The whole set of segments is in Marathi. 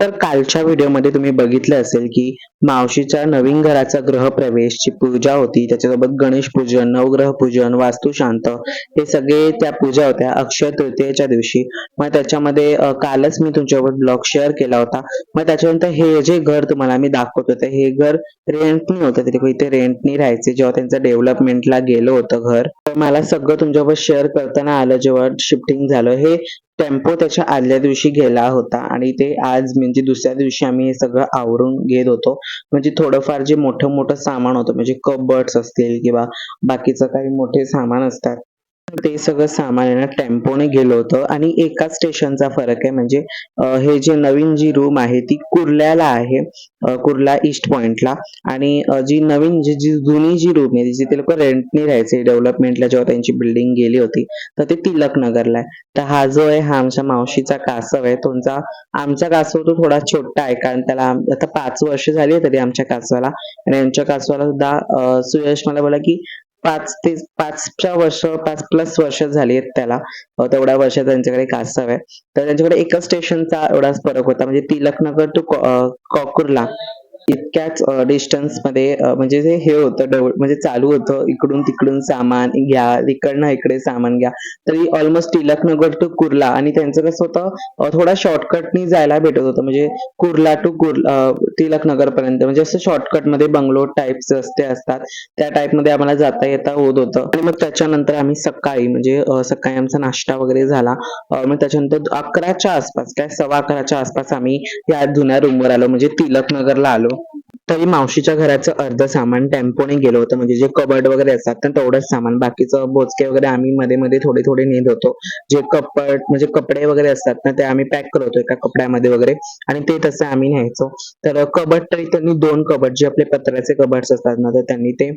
तर कालच्या व्हिडिओमध्ये तुम्ही बघितलं असेल की मावशीच्या नवीन घराचा ग्रहप्रवेशची पूजा होती. त्याच्यासोबत गणेश पूजन नवग्रह पूजन वास्तुशांत हे सगळे त्या पूजा होत्या. अक्षय तृतीयेच्या दिवशी. मग त्याच्यामध्ये कालच मी तुमच्यावर ब्लॉग शेअर केला होता. मग त्याच्यानंतर हे जे घर तुम्हाला मी दाखवत होते हे घर रेंटनी होतं. तिथे इथे रेंटनी राहायचे. जेव्हा त्यांचं डेव्हलपमेंटला गेलं होतं घर तर मला सगळं तुमच्यावर शेअर करताना आलं जेव्हा शिफ्टिंग झालं. हे टेम्पो त्याच्या आदल्या दिवशी गेला होता आणि ते आज म्हणजे दुसऱ्या दिवशी आम्ही हे सगळं आवरून घेत होतो. म्हणजे थोडंफार जे मोठं मोठं सामान होतं म्हणजे कबर्ड्स असतील किंवा बाकीचं काही मोठे सामान असतात ते सगळं सामान आहे ना टेम्पोने गेलो होतो आणि एका स्टेशनचा फरक आहे. म्हणजे हे जे नवीन जी रूम आहे ती कुर्ल्याला आहे कुर्ला ईस्ट पॉइंटला. आणि जी नवीन जी जी जुनी जी रूम आहे जिथे लोक रेंटने राहायचे डेव्हलपमेंटला जेव्हा त्यांची बिल्डिंग गेली होती तर ते तिलक नगरला आहे. तर हा जो आहे हा आमच्या मावशीचा कासव आहे. तुमचा आमचा कासव तो थोडा छोटा आहे कारण त्याला आता पाच वर्ष झाली तरी आमच्या कासवाला. आणि आमच्या कासवाला सुद्धा सुयश मला बोला की पाच ते पाचच्या वर्ष पाच प्लस वर्ष झाली आहेत त्याला तेवढ्या वर्ष त्यांच्याकडे कासव आहे. तर त्यांच्याकडे एकच स्टेशनचा एवढाच फरक होता. म्हणजे तिलकनगर टू कॉकुर्ला. इतक्याच डिस्टन्समध्ये म्हणजे जे हे होतं म्हणजे चालू होतं इकडून तिकडून सामान घ्या इकडनं इकडे सामान घ्या तरी ऑलमोस्ट टिलकनगर टू कुर्ला आणि त्यांचं कसं होतं थोडा शॉर्टकटनी जायला भेटत होतं म्हणजे कुर्ला टू कुर्ला टिलकनगर पर्यंत म्हणजे असं शॉर्टकटमध्ये बंगलोर टाईप्स रस्ते असतात त्या टाईपमध्ये आम्हाला जाता येता होत होतं. आणि मग त्याच्यानंतर आम्ही सकाळी म्हणजे सकाळी आमचा नाश्ता वगैरे झाला मग त्याच्यानंतर अकराच्या आसपास काय सव्वा अकराच्या आसपास आम्ही या जुन्या रूमवर आलो म्हणजे तिलकनगरला आलो. तरी मावशीच्या घराचं अर्ध सामान टेम्पोने गेलो होतं. म्हणजे जे कबर्ड वगैरे असतात ना तेवढंच सामान. बाकीचं बोचके वगैरे आम्ही मध्ये मध्ये थोडे थोडे नेत होतो. जे कपड म्हणजे कपडे वगैरे असतात ना ते आम्ही पॅक करतो एका कपड्यामध्ये वगैरे. आणि ते तसं आम्ही न्यायचो. तर कबड तरी त्यांनी दोन कबड जे आपले पत्र्याचे कबड्स असतात ना तर त्यांनी ते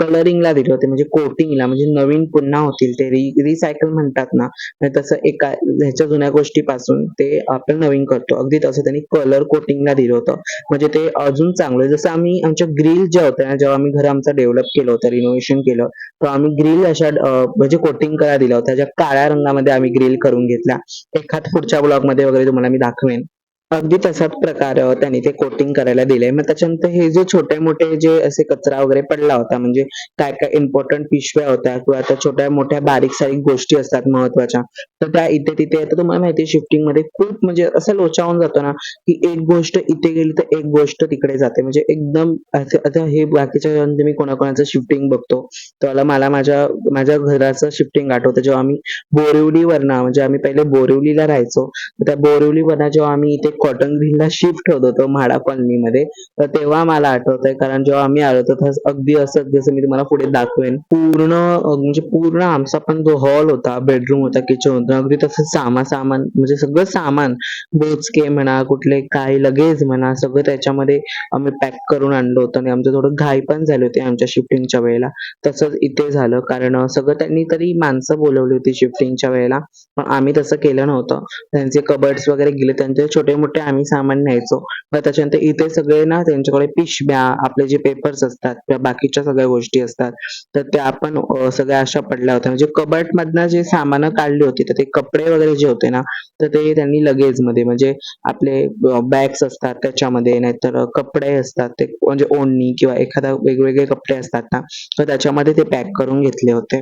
कलरिंगला दिले होते. म्हणजे कोटिंगला म्हणजे नवीन पुन्हा होतील ते. रिसायकल म्हणतात ना तसं एका ह्याच्या जुन्या गोष्टीपासून ते आपण नवीन करतो. अगदी तसं त्यांनी कलर कोटिंगला दिलं होतं. म्हणजे ते अजून चांगलं म्हणजे जसं आम्ही आमच्या ग्रिल ज्या होत्या जेव्हा आम्ही घर आमचं डेव्हलप केलं होतं रिनोव्हेशन केलं तर आम्ही ग्रिल अशा म्हणजे कोटिंग करायला दिल्या होत्या ज्या काळ्या रंगामध्ये आम्ही ग्रिल करून घेतल्या. एखाद पुढच्या ब्लॉगमध्ये वगैरे तुम्हाला मी दाखवेन. अगदी तसाच प्रकार अं, त्यांनी ते कोटिंग करायला दिलंय. मग त्याच्यानंतर हे जे छोटे मोठे जे असे कचरा वगैरे पडला होता म्हणजे काय काय इम्पॉर्टंट पिशव्या होत्या किंवा त्या छोट्या मोठ्या बारीक सारीक गोष्टी असतात महत्त्वाच्या तर त्या इथे तिथे आता तुम्हाला माहिती शिफ्टिंगमध्ये खूप म्हणजे असं लोचावून जातो ना की एक गोष्ट इथे गेली तर एक गोष्ट तिकडे जाते. म्हणजे एकदम असं- आता हे बाकीच्या वेळांमध्ये मी कोणाकोणाचं शिफ्टिंग बघतो तर मला माझ्या माझ्या घराचं शिफ्टिंग आठवतं. जेव्हा आम्ही बोरिवलीवरनं म्हणजे आम्ही पहिले बोरिवलीला राहायचो तर त्या बोरिवलीवरनं जेव्हा आम्ही इथे कॉटन ग्रीनला शिफ्ट होत होतो म्हाडा कॉलनीमध्ये तर तेव्हा मला आठवतंय कारण जेव्हा आम्ही आलो तर तसं अगदी असं जसं मी तुम्हाला पुढे दाखवेन. पूर्ण म्हणजे पूर्ण आमचा पण जो हॉल होता बेडरूम होता किचन होता अगदी तसं सामा सामान म्हणजे सगळं सामान बोचके म्हणा कुठले काही लगेज म्हणा सगळं त्याच्यामध्ये आम्ही पॅक करून आणलं होतं. आणि आमचं थोडं घाई पण झाली होती आमच्या शिफ्टिंगच्या वेळेला. तसंच इथे झालं कारण सगळं त्यांनी तरी माणसं बोलवली होती शिफ्टिंगच्या वेळेला. पण आम्ही तसं केलं नव्हतं. त्यांचे कबर्ड्स वगैरे गेले त्यांचे छोटे मोठे आम्ही सामान न्यायचो. त्याच्यानंतर इथे सगळे ना त्यांच्याकडे पिशव्या आपले जे पेपर्स असतात किंवा बाकीच्या सगळ्या गोष्टी असतात तर त्या आपण सगळ्या अशा पडल्या होत्या. म्हणजे कबट मधनं जे सामान काढली होती तर ते कपडे वगैरे जे होते ना तर ते त्यांनी लगेजमध्ये म्हणजे आपले बॅग्स असतात त्याच्यामध्ये नाहीतर कपडे असतात ते म्हणजे ओढणी किंवा एखादा वेगवेगळे कपडे असतात ना तर त्याच्यामध्ये ते पॅक करून घेतले होते.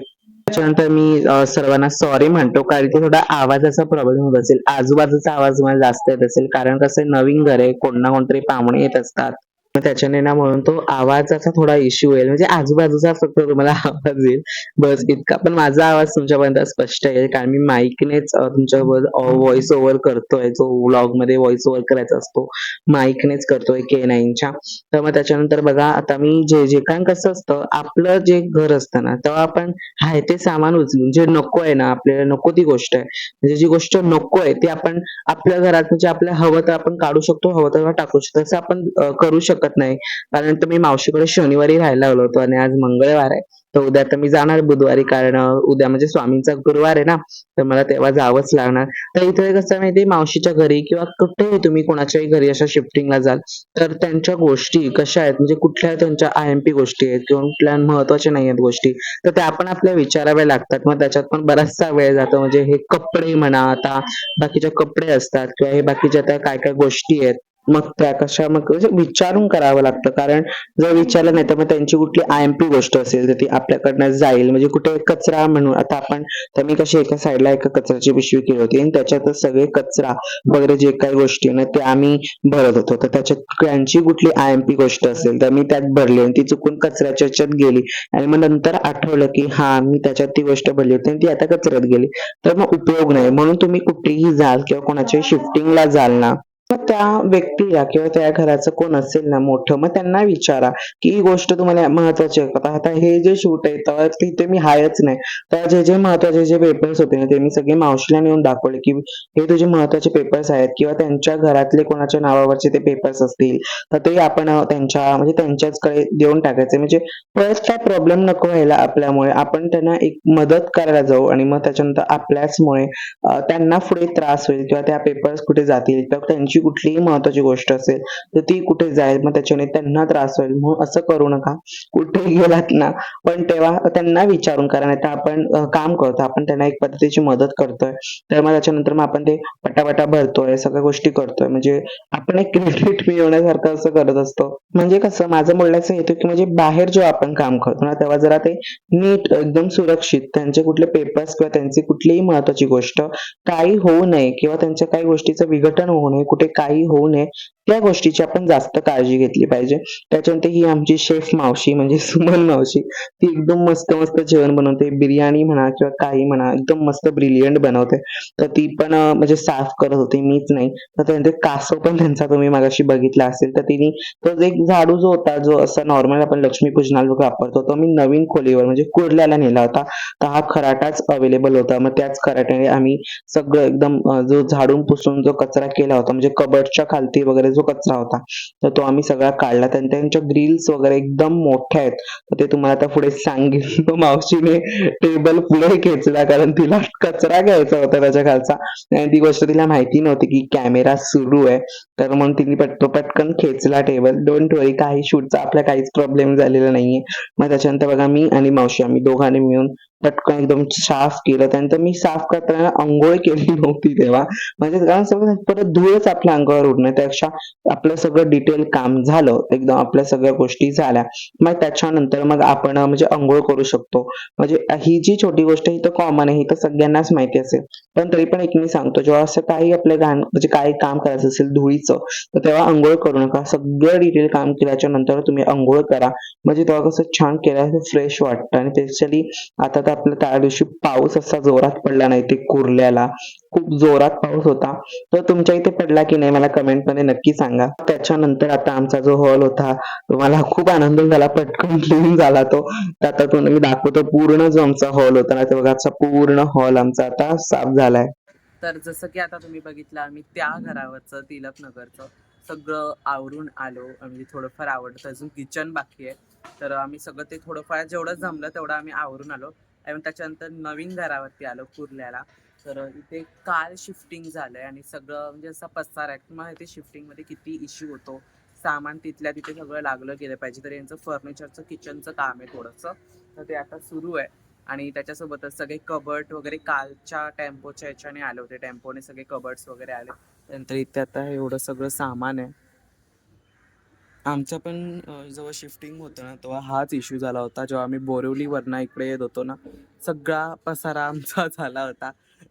त्याच्यानंतर मी सर्वांना सॉरी म्हणतो कारण की थोडा आवाजाचा प्रॉब्लेम होत असेल. आजूबाजूचा आवाज मला जास्त येत असेल. कारण कसं आहे, नवीन घर आहे कोण ना कोणतरी पाहुणे येत असतात. मग त्याच्याने ना म्हणून तो आवाजाचा थोडा इश्यू येईल म्हणजे आजूबाजूचा फक्त तुम्हाला आवाज येईल. बस इतका. पण माझा आवाज तुमच्यापर्यंत स्पष्ट येईल कारण मी माईकनेच तुमच्याबरोबर व्हॉइस ओव्हर करतोय. जो व्लॉगमध्ये व्हॉइस ओव्हर करायचा असतो माईकनेच करतोय के नाईनच्या. तर मग त्याच्यानंतर बघा आता मी जे जे कारण कसं असतं आपलं जे घर असतं ना तेव्हा आपण हाय ते सामान उचलून जे नको आहे ना आपल्याला नको ती गोष्ट आहे. म्हणजे जी गोष्ट नको आहे ती आपण आपल्या घरात म्हणजे आपल्या हवं तर आपण काढू शकतो हवं तर टाकू शकतो. तसं आपण करू शकत शकत नाही. कारण तुम्ही मावशीकडे शनिवारी राहायला आलो होतो आणि आज मंगळवार आहे. तर उद्या तर मी जाणार बुधवारी कारण उद्या म्हणजे स्वामींचा गुरुवार आहे ना तर मला तेव्हा जावंच लागणार. तर इथे कसं माहिती मावशीच्या घरी किंवा कुठेही तुम्ही कोणाच्याही घरी अशा शिफ्टिंगला जाल तर त्यांच्या गोष्टी कशा आहेत? म्हणजे कुठल्या त्यांच्या आय एम पी गोष्टी आहेत किंवा कुठल्या महत्त्वाच्या नाही आहेत गोष्टी? तर त्या आपण आपल्या विचाराव्या लागतात. मग त्याच्यात पण बराचसा वेळ जातो. म्हणजे हे कपडे म्हणा आता बाकीचे कपडे असतात किंवा हे बाकीच्या त्या काय काय गोष्टी आहेत मग त्या कशा मग विचारून करावं लागतं. कारण जर विचारलं नाही तर मग त्यांची कुठली आय एम पी गोष्ट असेल तर ती आपल्याकडनं जाईल. म्हणजे कुठे कचरा म्हणून आता आपण तर मी कशी एका साईडला एका कचऱ्याची पिशवी केली होती आणि त्याच्यातच सगळे कचरा वगैरे जे काही गोष्टी ना ते आम्ही भरत होतो. तर त्याच्यात त्यांची कुठली आय एम पी गोष्ट असेल तर मी त्यात भरली आणि ती चुकून कचऱ्याच्या ह्याच्यात गेली. आणि मग नंतर आठवलं की हा मी त्याच्यात ती गोष्ट भरली होती आणि ती आता कचऱ्यात गेली. तर मग उपयोग नाही. म्हणून तुम्ही कुठेही जाल किंवा कोणाच्या शिफ्टिंगला जाल ना मग त्या व्यक्तीला किंवा त्या घराचं कोण असेल ना मोठं मग त्यांना विचारा की ही गोष्ट तुम्हाला महत्वाची आहे. का आता हे जे शूट आहे तर तिथे मी हायच नाही. तर जे जे महत्त्वाचे जे पेपर्स होते ना ते मी सगळे मावशीला नेऊन दाखवले की हे तुझे महत्त्वाचे पेपर्स आहेत किंवा त्यांच्या घरातले कोणाच्या नावावरचे ते पेपर्स असतील तर ते आपण त्यांच्या म्हणजे त्यांच्याचकडे देऊन टाकायचे. म्हणजे परत काय प्रॉब्लेम नको व्हायला आपल्यामुळे. आपण त्यांना एक मदत करायला जाऊ आणि मग त्याच्यानंतर आपल्याचमुळे त्यांना पुढे त्रास होईल किंवा त्या पेपर्स कुठे जातील किंवा त्यांची कुठलीही महत्वाची गोष्ट असेल तर ती कुठे जाईल? मग त्याच्याने त्यांना त्रास होईल. म्हणून असं करू नका. कुठे गेलात ना पण तेव्हा त्यांना विचारून कारण आता आपण काम करतो. आपण त्यांना एक पद्धतीची मदत करतोय. तर मग त्याच्यानंतर मग आपण ते पटापटा भरतोय सगळ्या गोष्टी करतोय. म्हणजे आपण एक क्रेडिट मिळवण्यासारखं असं करत असतो. म्हणजे कसं माझं बोलण्याचं हेतू की म्हणजे बाहेर जेव्हा आपण काम करतो ना तेव्हा जरा ते नीट एकदम सुरक्षित त्यांचे कुठले पेपर्स किंवा त्यांची कुठलीही महत्वाची गोष्ट काही होऊ नये किंवा त्यांच्या काही गोष्टीचं विघटन होऊ नये कुठे काही होऊ नये त्या गोष्टीची आपण जास्त काळजी घेतली पाहिजे. त्याच्यानंतर ही आमची शेफ मावशी म्हणजे सुमन मावशी ती एकदम मस्त मस्त जेवण बनवते. बिर्याणी म्हणा किंवा काही म्हणा एकदम मस्त ब्रिलियंट बनवते. तर ती पण म्हणजे साफ करत होती मीच नाही. तर त्यानंतर कासव पण त्यांचा तुम्ही मागाशी बघितला असेल तर तिने तो एक झाडू जो होता जो असा नॉर्मल आपण लक्ष्मीपूजनाला वापरतो तो मी नवीन खोलीवर म्हणजे कुर्ल्याला नेला होता. तर हा खराटाच अवेलेबल होता. मग त्याच खराट्याने आम्ही सगळं एकदम जो झाडून पुसून जो कचरा केला होता म्हणजे कबडच्या खालती वगैरे जो कचरा होता तर तो आम्ही सगळा काढला. आणि त्यांच्या ग्रिल्स वगैरे एकदम मोठ्या आहेत. तर ते तुम्हाला आता पुढे सांगेल तो मावशीने टेबल पुढे खेचला कारण तिला कचरा घ्यायचा होता त्याच्या खालचा. आणि ती गोष्ट तिला माहिती नव्हती की कॅमेरा सुरू आहे. तर मग तिने पटतो पटकन खेचला टेबल डोंट वरी काही शूटचा आपला काहीच प्रॉब्लेम झालेला नाहीये. मग त्याच्यानंतर बघा मी आणि मावशी आम्ही दोघांनी मिळून पटकन एकदम साफ केलं. त्यानंतर मी साफ करताना आंघोळ केली नव्हती तेव्हा. म्हणजे कारण सगळं परत धूळच आपल्या अंगावर उडणार त्यापेक्षा आपलं सगळं डिटेल काम झालं. एकदम आपल्या सगळ्या गोष्टी झाल्या. मग त्याच्यानंतर मग आपण म्हणजे आंघोळ करू शकतो. म्हणजे ही जी छोटी गोष्ट ही तर कॉमन आहे. ही तर सगळ्यांनाच माहिती असेल. पण तरी पण एक मी सांगतो जेव्हा असं काही आपल्या घाण म्हणजे काही काम करायचं असेल धुळीचं तर तेव्हा आंघोळ करू नका. सगळं डिटेल काम केल्याच्यानंतर तुम्ही आंघोळ करा. म्हणजे तेव्हा कसं छान केलं फ्रेश वाटतं. आणि स्पेशली आता तर आपल्या त्या दिवशी पाऊस असा जोरात पडला नाही ते कुर्ल्याला. खूप जोरात पाऊस होता. तर तुमच्या इथे पडला की नाही मला कमेंटमध्ये नक्की सांगा. त्याच्यानंतर आता आमचा जो हॉल होता मला खूप आनंद झाला पटकन क्लीन झाला तो. तर आता तुम्हाला मी दाखवतो पूर्ण जो आमचा हॉल होता ना बघा पूर्ण हॉल आमचा आता साफ झालाय. तर जसं की आता तुम्ही बघितलं आम्ही त्या घरावरचं तिलक नगरचं सगळं आवरून आलो. म्हणजे थोडंफार आवडतं अजून किचन बाकी आहे. तर आम्ही सगळं ते थोडंफार जेवढं जमलं तेवढं आम्ही आवरून आलो. आणि त्याच्यानंतर नवीन घरावरती आलो कुर्ल्याला. तर इथे काल शिफ्टिंग झालंय आणि सगळं म्हणजे असा पसार आहे. तुम्हाला इथे शिफ्टिंगमध्ये किती इश्यू होतो? सामान तिथल्या तिथे सगळं लागलं गेलं पाहिजे. तर यांचं फर्निचरचं किचनचं काम आहे थोडंसं. तर ते आता सुरू आहे. आणि त्याच्यासोबतच सगळे कबर्ट वगैरे कालच्या टेम्पोच्या ह्याच्याने आले होते. टेम्पोने सगळे कबर्ट्स वगैरे आले. त्यानंतर इथे आता एवढं सगळं सामान आहे. आमचं पण जेव्हा शिफ्टिंग होतं ना तेव्हा हाच इश्यू झाला होता. जेव्हा आम्ही बोरिवलीवरनं इकडे येत होतो ना सगळा पसारा आमचा झाला होता.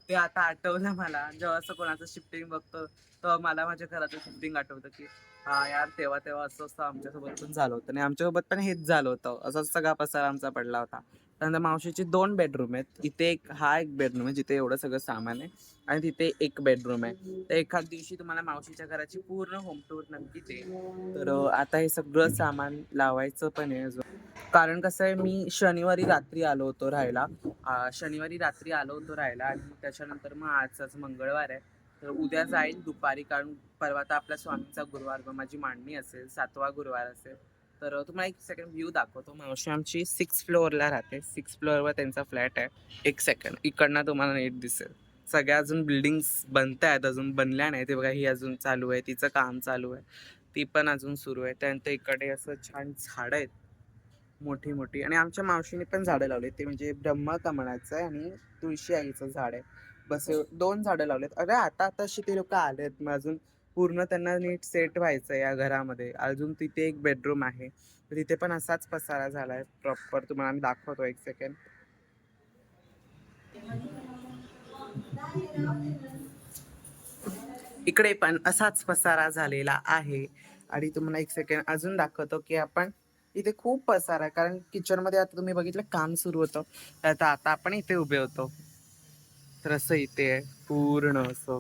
ते आता आठवलं मला. जेव्हा असं कोणाचं शिफ्टिंग बघतो तेव्हा मला माझ्या घराचं शिफ्टिंग आठवतं की हा यार तेव्हा तेव्हा असं असं आमच्यासोबत पण झालं होतं. आणि आमच्यासोबत पण हेच झालं होतं. असाच सगळा पसारा आमचा पडला होता. त्यानंतर मावशीची दोन बेडरूम आहेत. इथे एक हा एक बेडरूम आहे जिथे एवढं सगळं सामान आहे आणि तिथे एक बेडरूम आहे. तर एखाद दिवशी तुम्हाला मावशीच्या घराची पूर्ण होम टूर नक्की ते तर आता हे सगळं सामान लावायचं पण आहे अजून. कारण कसं आहे मी शनिवारी रात्री आलो होतो राहायला. शनिवारी रात्री आलो होतो राहायला आणि त्याच्यानंतर मग आजचाच मंगळवार आहे. तर उद्या जाईल दुपारी. कारण परवा तर आपल्या स्वामींचा गुरुवार. माझी मांडणी असेल सातवा गुरुवार असेल. तर तुम्हाला एक सेकंड व्ह्यू दाखवतो. मावशी आमची सिक्स फ्लोअरला राहते. सिक्स फ्लोअरवर त्यांचा फ्लॅट आहे. एक सेकंड इकडनं तुम्हाला नीट दिसेल. सगळ्या अजून बिल्डिंग्स बनत आहेत अजून बनल्या नाही ते बघा ही अजून चालू आहे. तिचं काम चालू आहे. ती पण अजून सुरू आहे. त्यानंतर इकडे असं छान झाडं आहेत. मोठी मोठी. आणि आमच्या मावशीने पण झाडं लावली ते म्हणजे ब्रह्मकमळाचं आहे आणि तुळशी आईचं झाड आहे. बस दोन झाडं लावलेत. अरे आता आता अशी ते लोक आलेत. मग अजून पूर्ण त्यांना नीट सेट व्हायचं या घरामध्ये. अजून तिथे एक बेडरूम आहे. तिथे पण असाच पसारा झालाय प्रॉपर. तुम्हाला आम्ही दाखवतो एक सेकंड इकडे पण असाच पसारा झालेला आहे. आणि तुम्हाला एक सेकंड अजून दाखवतो की आपण इथे खूप पसारा आहे. कारण किचनमध्ये आता तुम्ही बघितलं काम सुरू होतं. तर आता आपण इथे उभे होतो. तर असं इथे आहे. पूर्ण असं.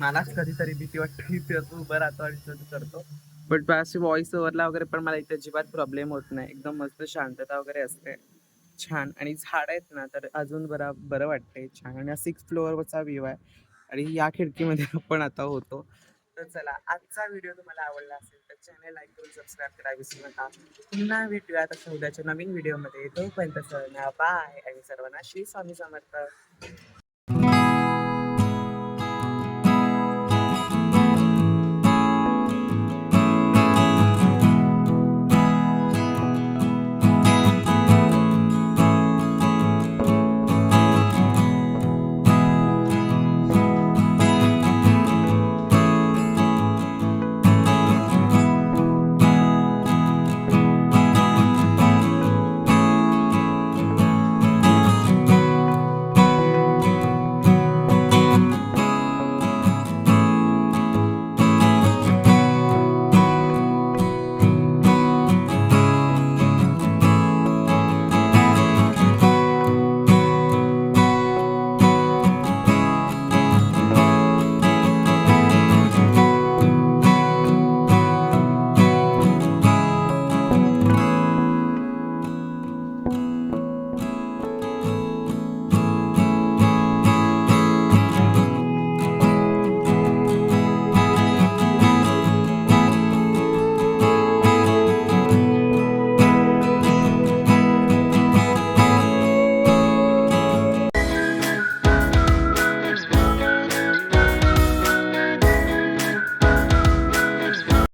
मलाच कधीतरी भीती वाटते इथे असं उभं राहतो आणि असं करतो. बट अशी व्हॉइस ओव्हरला वगैरे पण मला इथे अजिबात प्रॉब्लेम होत नाही. एकदम मस्त शांतता वगैरे असते. छान. आणि झाड आहेत ना तर अजून बरा बरं वाटते छान. आणि सिक्स फ्लोअरवरचा व्ह्यू आहे. आणि या खिडकीमध्ये आपण आता होतो. तर चला आजचा व्हिडिओ तुम्हाला आवडला असेल तर चॅनल लाईक करून सबस्क्राईब करायला विसरू नका. पुन्हा भेटूया आता उद्याच्या नवीन व्हिडिओमध्ये तोपर्यंत सर्वांना बाय आणि सर्वांना श्री स्वामी समर्थ.